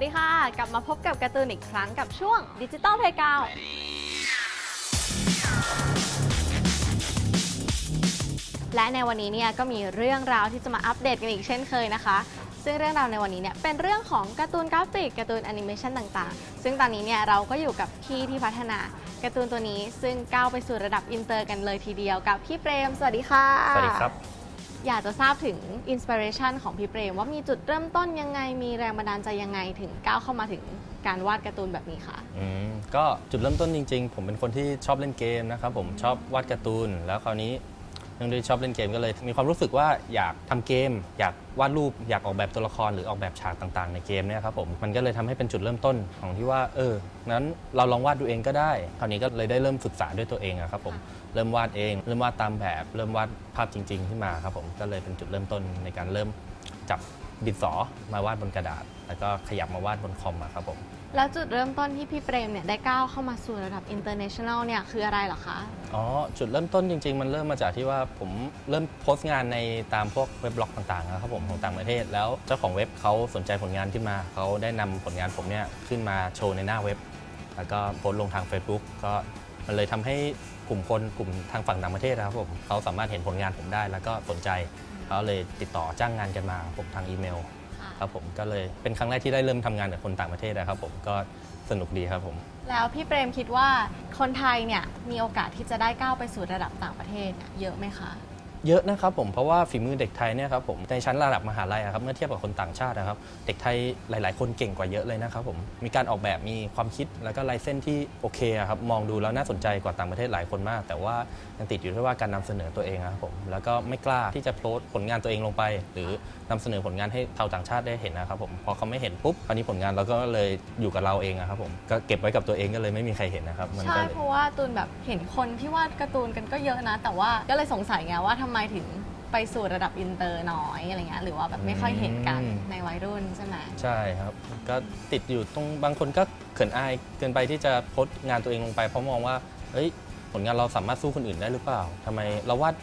วัสดีค่ะ กลับมาพบกับการ์ตูนอีกครั้งกับช่วงดิจิตอลเพกาวและในวันนี้เนี่ยก็มีเรื่องราวที่จะมาอัปเดตกันอีกเช่นเคยนะคะ ซึ่งเรื่องราวในวันนี้เนี่ยเป็นเรื่องของการ์ตูนกราฟิกการ์ตูนแอนิเมชันต่างๆ ซึ่งตอนนี้เนี่ยเราก็อยู่กับพี่ที่พัฒนาการ์ตูนตัวนี้ซึ่งก้าวไปสู่ระดับอินเตอร์กันเลยทีเดียวกับพี่เปรม สวัสดีค่ะ สวัสดีครับ อยากจะทราบถึงอินสปิเรชันของพี่เปรมว่ามีจุดเริ่มต้นยังไง มีแรงบันดาลใจยังไงถึงก้าวเข้ามาถึงการวาดการ์ตูนแบบนี้คะอืมก็จุดเริ่มต้นจริง ๆ ผมเป็นคนที่ชอบเล่นเกมนะครับผมชอบวาดการ์ตูน แล้วคราวนี้ นื่องด้วยชอบเล่นเกมก็เลยมีความรู้สึกว่าอยากทำเกม อยากวาดรูปอยากออกแบบตัวละครหรือออกแบบฉากต่างๆ ในเกมเนี่ยครับผมมันก็เลยทำให้เป็นจุดเริ่มต้นของที่ว่าเออนั้นเราลองวาดดูเองก็ได้คราวนี้ก็เลยได้เริ่มศึกษาด้วยตัวเองอะครับผมเริ่มวาดเอง เริ่มวาดตามแบบ เริ่มวาดภาพจริง ๆ ขึ้นมาครับผมก็เลยเป็นจุดเริ่มต้นในการเริ่มจับดินสอมาวาดบนกระดาษ แล้วก็ขยับมาวาดบนคอมอะครับผม แล้วจุดเริ่มต้นที่พี่เปรมเนี่ยได้ก้าวเข้ามาสู่ระดับ international เนี่ยคืออะไรเหรอคะ อ๋อ จุดเริ่มต้นจริง ๆ มันเริ่มมาจากที่ว่าผมเริ่มโพสต์งานในตามพวกเว็บบล็อกต่างๆนะครับผมของต่างประเทศ แล้วเจ้าของเว็บเขาสนใจผลงานขึ้นมา เขาได้นำผลงานผมเนี่ยขึ้นมาโชว์ในหน้าเว็บ แล้วก็โพสต์ลงทาง Facebook ก็มันเลยทำให้กลุ่มคนกลุ่มทางฝั่งต่างประเทศนะครับผมเขาสามารถเห็นผลงานผมได้ แล้วก็สนใจเขาเลยติดต่อจ้างงานกันมาผมทางอีเมล ครับผมก็เลยเป็นครั้งแรกที่ได้เริ่มทำงานกับคนต่างประเทศนะครับผมก็สนุกดีครับผม แล้วพี่เปรมคิดว่าคนไทยเนี่ยมีโอกาสที่จะได้ก้าวไปสู่ระดับต่างประเทศเนี่ยเยอะไหมคะ เยอะนะครับผมเพราะว่าฝีมือเด็กไทยเนี่ยครับผมในชั้นระดับมหาลัยอะครับเมื่อเทียบกับคนต่างชาตินะครับเด็กไทยหลาย ๆ คนเก่งกว่าเยอะเลยนะครับผมมีการออกแบบมีความคิดแล้วก็ลายเส้นที่โอเคอะครับมองดูแล้วน่าสนใจกว่าต่างประเทศหลายคนมาก แต่ว่ายังติดอยู่ที่ว่าการนำเสนอตัวเองอะครับผมแล้วก็ไม่กล้าที่จะโพสต์ผลงานตัวเองลงไป หรือนำเสนอผลงานให้ชาวต่างชาติได้เห็นนะครับผมพอเขาไม่เห็นปุ๊บคราวนี้ผลงานเราก็เลยอยู่กับเราเองอะครับผมก็เก็บไว้กับตัวเองก็เลยไม่มีใครเห็นนะครับมันใช่ก็เลย เพราะว่าตูนแบบเห็นคนที่วาดการ์ตูนกันก็เยอะนะ แต่ว่าก็เลยสงสัยไงว่าทำไมถึงไปสู่ระดับอินเตอร์น้อยอะไรเงี้ยหรือว่าแบบไม่ค่อยเห็นกันอืม ในวัยรุ่นใช่ไหม ใช่ครับ ก็ติดอยู่ตรงบางคนก็เขินอายเกินไปที่จะโพสต์งานตัวเองลงไป เพราะมองว่าเอ้ยผลงานเราสามารถสู้คนอื่นได้หรือเปล่าทำไมเราวาด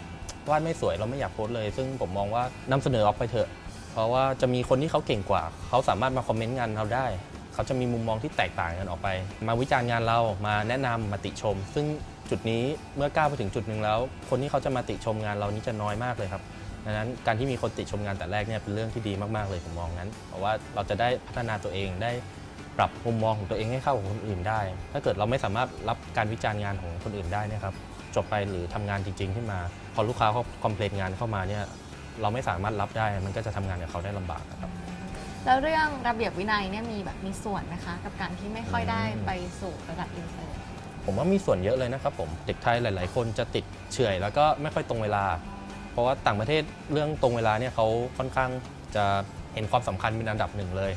วาดไม่สวยเราไม่อยากโพสต์เลย ซึ่งผมมองว่านำเสนอออกไปเถอะ เพราะว่าจะมีคนที่เขาเก่งกว่า เขาสามารถมาคอมเมนต์งานเราได้ เขาจะมีมุมมองที่แตกต่างกันออกไป มาวิจารณ์งานเรามาแนะนำมาติชม ซึ่ง จุดนี้เมื่อก้าวไปถึงจุดหนึ่งแล้ว คนที่เขาจะมาติชมงานเรานี้จะน้อยมากเลยครับดังนั้นการที่มีคนติชมงานแต่แรกเนี่ยเป็นเรื่องที่ดีมากๆเลยผมมองงั้น เพราะว่าเราจะได้พัฒนาตัวเองได้ปรับมุมมองของตัวเองให้เข้ากับคนอื่นได้ ถ้าเกิดเราไม่สามารถรับการวิจารณ์งานของคนอื่นได้นะครับจบไปหรือทำงานจริง ๆ ขึ้นมา พอลูกค้าเขาคอมเพลนงานเข้ามาเนี่ยเราไม่สามารถรับได้มันก็จะทำงานกับเขาได้ลำบากครับแล้วเรื่องระเบียบวินัยเนี่ยมีแบบมีส่วนไหมคะ กับการที่ไม่ค่อยได้ไปสู่ระดับอินเตอร์ ผมว่ามีส่วนเยอะเลยนะครับผมเด็กไทยหลาย ๆ คนจะติดเฉื่อยแล้วก็ไม่ค่อยตรงเวลา เพราะว่าต่างประเทศเรื่องตรงเวลาเนี่ยเขาค่อนข้างจะเห็นความสำคัญเป็นอันดับหนึ่งเลย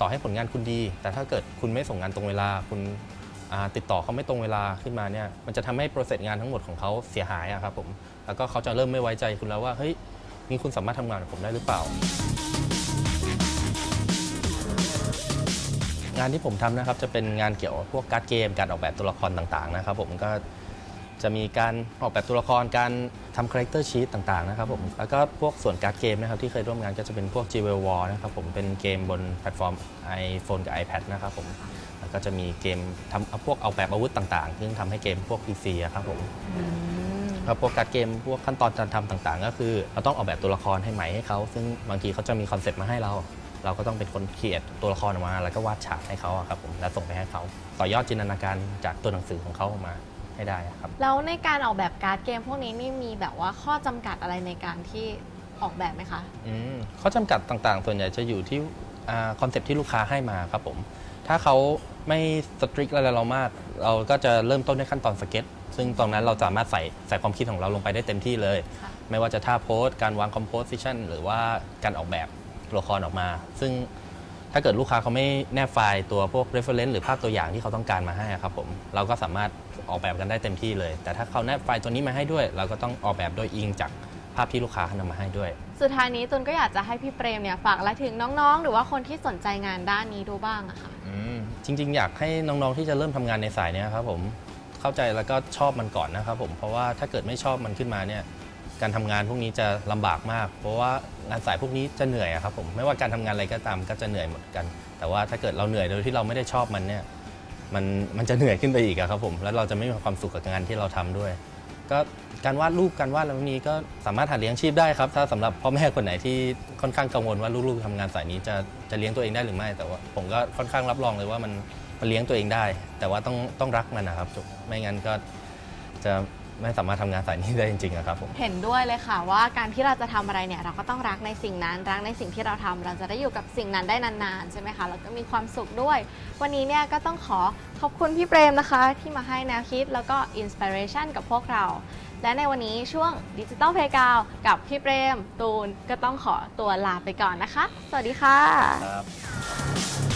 ต่อให้ผลงานคุณดี แต่ถ้าเกิดคุณไม่ส่งงานตรงเวลา คุณติดต่อเขาไม่ตรงเวลาขึ้นมาเนี่ยมันจะทำให้โปรเซสงานทั้งหมดของเขาเสียหายอะครับผมแล้วก็เขาจะเริ่มไม่ไว้ใจคุณแล้วว่าเฮ้ยนี่คุณสามารถทำงานกับผมได้หรือเปล่า งานที่ผมทำนะครับจะเป็นงานเกี่ยวกับพวกการ์ดเกม การออกแบบตัวละครต่างๆนะครับผมก็จะมีการออกแบบตัวละครการทำคาแรคเตอร์ชีตต่างๆนะครับผมแล้วก็พวกส่วนการ์ดเกมนะครับที่เคยร่วมงานก็จะเป็นพวก g w e l War นะครับผมเป็นเกมบนแพลตฟอร์ม iPhone กับ iPad นะครับผมแล้วก็จะมีเกมทำพวกออกแบบอาวุธต่างๆ ซึ่งทำให้เกมพวก PC อะครับผมแล้วพวกการ์ดเกมพวกขั้นตอนการทำต่างๆ ก็คือเราต้องออกแบบตัวละครให้ใหม่ให้เขาซึ่งบางทีเขาจะมีคอนเซ็ปต์มาให้เรา เราก็ต้องเป็นคนเขียนตัวละครออกมา แล้วก็วาดฉากให้เขาอะครับผมแล้วส่งไปให้เขาต่อยอดจินตนาการจากตัวหนังสือของเขาออกมาให้ได้อะครับ แล้วในการออกแบบการ์ดเกมพวกนี้นี่มีแบบว่าข้อจำกัดอะไรในการที่ออกแบบไหมคะ อืมข้อจำกัดต่างๆ ส่วนใหญ่จะอยู่ที่คอนเซ็ปต์ที่ลูกค้าให้มาครับผม ถ้าเขาไม่สตริกอะไรเรามาก เราก็จะเริ่มต้นด้วยขั้นตอนสเก็ต ซึ่งตรงนั้นเราสามารถใส่ใส่ความคิดของเราลงไปได้เต็มที่เลย ค่ะ ไม่ว่าจะท่าโพสการวางคอมโพสิชันหรือว่าการออกแบบ ตัวละครออกมา ซึ่งถ้าเกิดลูกค้าเขาไม่แนบไฟล์ตัวพวก reference หรือภาพตัวอย่างที่เขาต้องการมาให้อะครับผมเราก็สามารถออกแบบกันได้เต็มที่เลย แต่ถ้าเขาแนบไฟล์ตัวนี้มาให้ด้วย เราก็ต้องออกแบบโดยอิงจากภาพที่ลูกค้านำมาให้ด้วย สุดท้ายนี้ตุนก็อยากจะให้พี่เปรมเนี่ยฝากอะไรถึงน้องๆ หรือว่าคนที่สนใจงานด้านนี้ดูบ้างอะค่ะอืมจริง ๆ อยากให้น้องๆที่จะเริ่มทำงานในสายเนี้ยครับผมเข้าใจแล้วก็ชอบมันก่อนนะครับผมเพราะว่าถ้าเกิดไม่ชอบมันขึ้นมาเนี่ย การทำงานพวกนี้จะลำบากมาก เพราะว่างานสายพวกนี้จะเหนื่อยอะครับผมไม่ว่าการทำงานอะไรก็ตามก็จะเหนื่อยหมดกัน แต่ว่าถ้าเกิดเราเหนื่อยโดยที่เราไม่ได้ชอบมันเนี่ยมันมันจะเหนื่อยขึ้นไปอีกอะครับผมแล้วเราจะไม่มีความสุขกับงานที่เราทำด้วย ก็การวาดรูปการวาดอะไรพวกนี้ก็สามารถหาเลี้ยงชีพได้ครับ ถ้าสำหรับพ่อแม่คนไหนที่ค่อนข้างกังวลว่าลูกๆทำงานสายนี้จะจะเลี้ยงตัวเองได้หรือไม่ แต่ว่าผมก็ค่อนข้างรับรองเลยว่ามันมันเลี้ยงตัวเองได้ แต่ว่าต้องต้องรักมันนะครับไม่งั้นก็จะ ไม่สามารถทำงานสายนี้ได้จริงๆอะครับผม เห็นด้วยเลยค่ะว่าการที่เราจะทำอะไรเนี่ยเราก็ต้องรักในสิ่งนั้น รักในสิ่งที่เราทำเราจะได้อยู่กับสิ่งนั้นได้นานๆใช่ไหมคะแล้วก็มีความสุขด้วย วันนี้เนี่ยก็ต้องขอขอบคุณพี่เปรมนะคะ ที่มาให้แนวคิดแล้วก็อินสปิเรชันกับพวกเรา และในวันนี้ช่วงดิจิ t a ลเพกาวกับพี่เปรม ตูนก็ต้องขอตัวลาไปก่อนนะคะ สวัสดีค่ะ ครับ